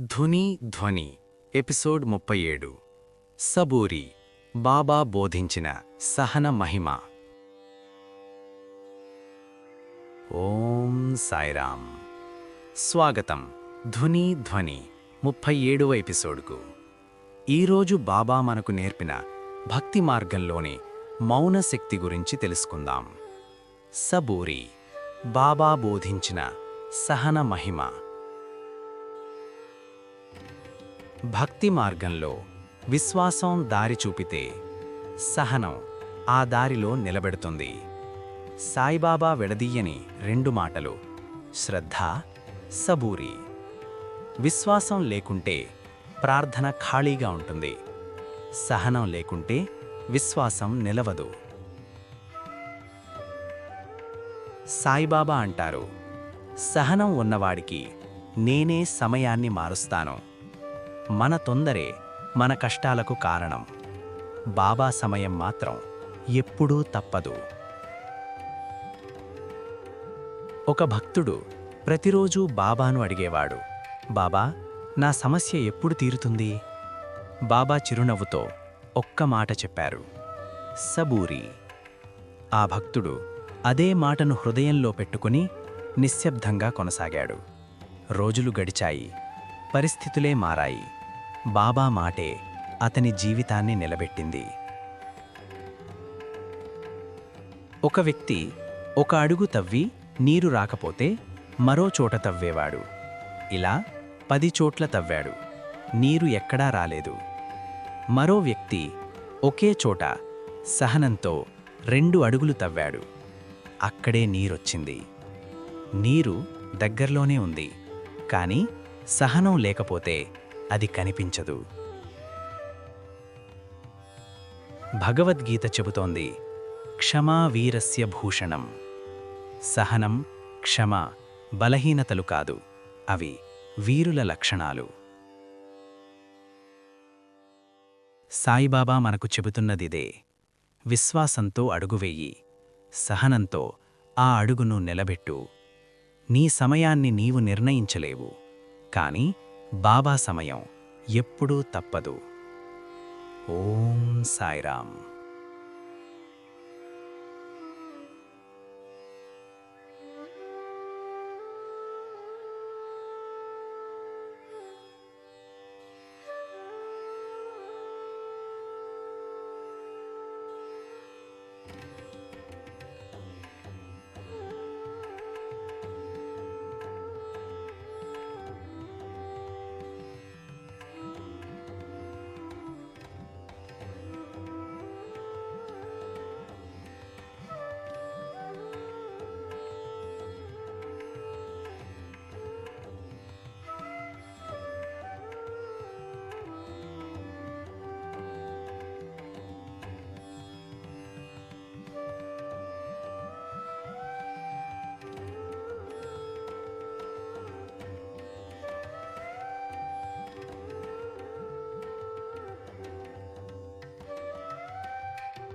ధుని ధ్వని ఎపిసోడ్ ముప్పై ఏడు. సబూరి బాబా బోధించిన సహన మహిమ. ఓం సాయిరామ్ స్వాగతం ధుని ధ్వని ముప్పై ఏడవ ఎపిసోడ్కు. ఈరోజు బాబా మనకు నేర్పిన భక్తి మార్గంలోని మౌన శక్తి గురించి తెలుసుకుందాం. సబూరి బాబా బోధించిన సహన మహిమ. భక్తి మార్గంలో విశ్వాసం దారి చూపితే సహనం ఆ దారిలో నిలబెడుతుంది. సాయిబాబా విడదీయని రెండు మాటలు శ్రద్ధ సబూరి. విశ్వాసం లేకుంటే ప్రార్థన ఖాళీగా ఉంటుంది. సహనం లేకుంటే విశ్వాసం నిలవదు. సాయిబాబా అంటారు సహనం ఉన్నవాడికి నేనే సమయాన్ని మారుస్తాను. మన తొందరే మన కష్టాలకు కారణం. బాబా సమయం మాత్రం ఎప్పుడూ తప్పదు. ఒక భక్తుడు ప్రతిరోజూ బాబాను అడిగేవాడు బాబా నా సమస్య ఎప్పుడు తీరుతుంది? బాబా చిరునవ్వుతో ఒక్క మాట చెప్పారు సబూరి. ఆ భక్తుడు అదే మాటను హృదయంలో పెట్టుకుని నిశ్శబ్దంగా కొనసాగాడు. రోజులు గడిచాయి. పరిస్థితులే మారాయి. బాబా మాటే అతని జీవితాన్ని నిలబెట్టింది. ఒక వ్యక్తి ఒక అడుగు తవ్వి నీరు రాకపోతే మరో చోట తవ్వేవాడు. ఇలా పది చోట్ల తవ్వాడు. నీరు ఎక్కడా రాలేదు. మరో వ్యక్తి ఒకే చోట సహనంతో రెండు అడుగులు తవ్వాడు. అక్కడే నీరొచ్చింది. నీరు దగ్గర్లోనే ఉంది. కానీ సహనం లేకపోతే అది కనిపించదు. భగవద్గీత చెబుతోంది క్షమా వీరస్య భూషణం. సహనం క్షమ బలహీనతలు కాదు అవి వీరుల లక్షణాలు. సాయిబాబా మనకు చెబుతున్నదిదే విశ్వాసంతో అడుగువేయి సహనంతో ఆ అడుగును నిలబెట్టు. నీ సమయాన్ని నీవు నిర్ణయించలేవు. కానీ బాబా సమయం ఎప్పుడూ తప్పదు. ఓం సాయిరామ్.